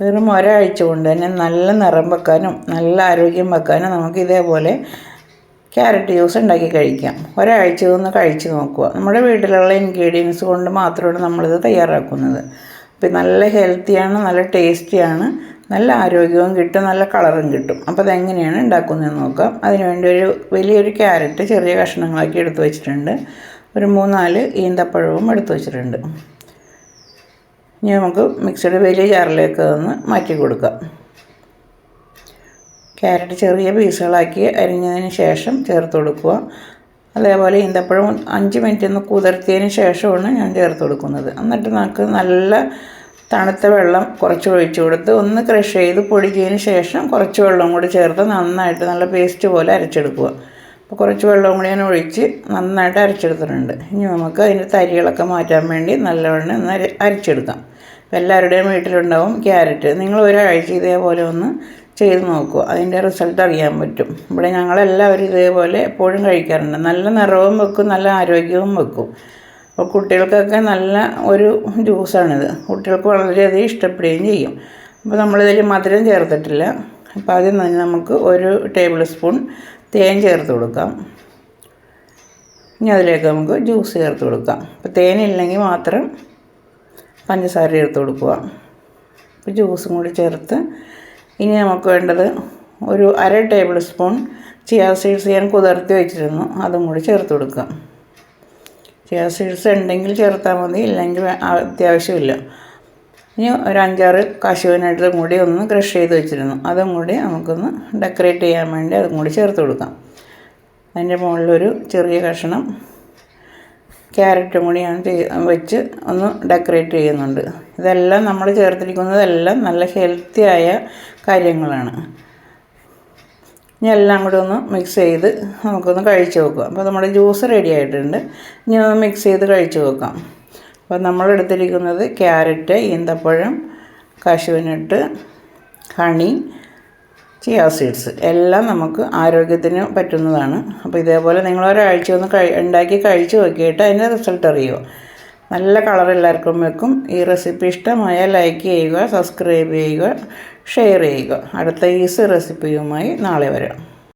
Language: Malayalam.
വെറും ഒരാഴ്ച കൊണ്ട് തന്നെ നല്ല നിറം വെക്കാനും നല്ല ആരോഗ്യം വെക്കാനും നമുക്ക് ഇതേപോലെ ക്യാരറ്റ് ജ്യൂസ് ഉണ്ടാക്കി കഴിക്കാം. ഒരാഴ്ച ഒന്ന് കഴിച്ച് നോക്കുക. നമ്മുടെ വീട്ടിലുള്ള ഇൻഗ്രീഡിയൻസ് കൊണ്ട് മാത്രമാണ് നമ്മളിത് തയ്യാറാക്കുന്നത്. അപ്പം നല്ല ഹെൽത്തിയാണ് നല്ല ടേസ്റ്റിയാണ് നല്ല ആരോഗ്യവും കിട്ടും നല്ല കളറും കിട്ടും. അപ്പോൾ അതെങ്ങനെയാണ് ഉണ്ടാക്കുന്നതെന്ന് നോക്കാം. അതിനുവേണ്ടി ഒരു വലിയൊരു ക്യാരറ്റ് ചെറിയ കഷ്ണങ്ങളാക്കി എടുത്തു വെച്ചിട്ടുണ്ട്. ഒരു മൂന്നാൽ ഈന്തപ്പഴവും എടുത്തു വെച്ചിട്ടുണ്ട്. ഇനി നമുക്ക് മിക്സഡ് വലിയ ജാറിലേക്ക് ഒന്ന് മാറ്റി കൊടുക്കാം. ക്യാരറ്റ് ചെറിയ പീസുകളാക്കി അരിഞ്ഞതിന് ശേഷം ചേർത്ത് കൊടുക്കുക. അതേപോലെ ഈന്തപ്പഴം അഞ്ച് മിനിറ്റ് ഒന്ന് കുതിർത്തിയതിന് ശേഷമാണ് ഞാൻ ചേർത്ത് കൊടുക്കുന്നത്. എന്നിട്ട് നമുക്ക് നല്ല തണുത്ത വെള്ളം കുറച്ച് ഒഴിച്ച് കൊടുത്ത് ഒന്ന് ക്രഷ് ചെയ്ത് പൊടിച്ചതിന് ശേഷം കുറച്ച് വെള്ളം കൂടി ചേർത്ത് നന്നായിട്ട് നല്ല പേസ്റ്റ് പോലെ അരച്ചെടുക്കുക. അപ്പോൾ കുറച്ച് വെള്ളം കൂടി ഞാൻ ഒഴിച്ച് നന്നായിട്ട് അരച്ചെടുത്തിട്ടുണ്ട്. ഇനി നമുക്ക് അതിന്റെ തരികളൊക്കെ മാറ്റാൻ വേണ്ടി നല്ലവണ്ണം ഒന്ന് അര അരച്ചെടുക്കാം. അപ്പോൾ എല്ലാവരുടെയും വീട്ടിലുണ്ടാവും ക്യാരറ്റ്. നിങ്ങൾ ഒരാഴ്ച ഇതേപോലെ ഒന്ന് ചെയ്ത് നോക്കുക അതിന്റെ റിസൾട്ട് അറിയാൻ പറ്റും. ഇവിടെ ഞങ്ങളെല്ലാവരും ഇതേപോലെ എപ്പോഴും കഴിക്കാറുണ്ട്. നല്ല നിറവും വെക്കും നല്ല ആരോഗ്യവും വെക്കും. അപ്പോൾ കുട്ടികൾക്കൊക്കെ നല്ല ഒരു ജ്യൂസാണിത്. കുട്ടികൾക്ക് വളരെയധികം ഇഷ്ടപ്പെടുകയും ചെയ്യും. അപ്പോൾ നമ്മളിതിൽ മധുരം ചേർത്തിട്ടില്ല. അപ്പോൾ ആദ്യം തന്നെ നമുക്ക് ഒരു ടേബിൾ സ്പൂൺ തേൻ ചേർത്ത് കൊടുക്കാം. ഇനി അതിലേക്ക് നമുക്ക് ജ്യൂസ് ചേർത്ത് കൊടുക്കാം. അപ്പോൾ തേനില്ലെങ്കിൽ മാത്രം പഞ്ചസാര ചേർത്ത് കൊടുക്കുക. അപ്പോൾ ജ്യൂസും കൂടി ചേർത്ത് ഇനി നമുക്ക് വേണ്ടത് ഒരു അര ടേബിൾ സ്പൂൺ ചിയാ സീഡ്സ് ഞാൻ കുതിർത്തി വെച്ചിരുന്നു. അതും കൂടി ചേർത്ത് കൊടുക്കാം. ചിയാ സീഡ്സ് ഉണ്ടെങ്കിൽ ചേർത്താൽ മതി ഇല്ലെങ്കിൽ അത്യാവശ്യമില്ല. ഇനി ഒരു അഞ്ചാറ് കശുവിനായിട്ടും കൂടി ഒന്ന് ക്രഷ് ചെയ്ത് വെച്ചിരുന്നു. അതും കൂടി നമുക്കൊന്ന് ഡെക്കറേറ്റ് ചെയ്യാൻ വേണ്ടി അതും കൂടി ചേർത്ത് കൊടുക്കാം. അതിന്റെ മുകളിലൊരു ചെറിയ കഷ്ണം ക്യാരറ്റും കൂടി ഞാൻ വെച്ച് ഒന്ന് ഡെക്കറേറ്റ് ചെയ്യുന്നുണ്ട്. ഇതെല്ലാം നമ്മൾ ചേർത്തിരിക്കുന്നതെല്ലാം നല്ല ഹെൽത്തി ആയ കാര്യങ്ങളാണ്. ഇനി എല്ലാം കൂടി ഒന്ന് മിക്സ് ചെയ്ത് നമുക്കൊന്ന് കഴിച്ചു നോക്കാം. അപ്പോൾ നമ്മുടെ ജ്യൂസ് റെഡി ആയിട്ടുണ്ട്. ഇനി ഒന്ന് മിക്സ് ചെയ്ത് കഴിച്ചു നോക്കാം. അപ്പോൾ നമ്മളെടുത്തിരിക്കുന്നത് ക്യാരറ്റ് ഈന്തപ്പഴം കശുവിനിട്ട് ഹണി ചിയാ സീഡ്സ്. എല്ലാം നമുക്ക് ആരോഗ്യത്തിന് പറ്റുന്നതാണ്. അപ്പോൾ ഇതേപോലെ നിങ്ങൾ ഒരാഴ്ച ഒന്ന് കഴി ഉണ്ടാക്കി കഴിച്ച് നോക്കിയിട്ട് അതിന്റെ റിസൾട്ട് അറിയുമോ നല്ല കളർ എല്ലാവർക്കും വെക്കും. ഈ റെസിപ്പി ഇഷ്ടമായാൽ ലൈക്ക് ചെയ്യുക സബ്സ്ക്രൈബ് ചെയ്യുക ഷെയർ ചെയ്യുക. അടുത്ത ഈസി റെസിപ്പിയുമായി നാളെ വരാം.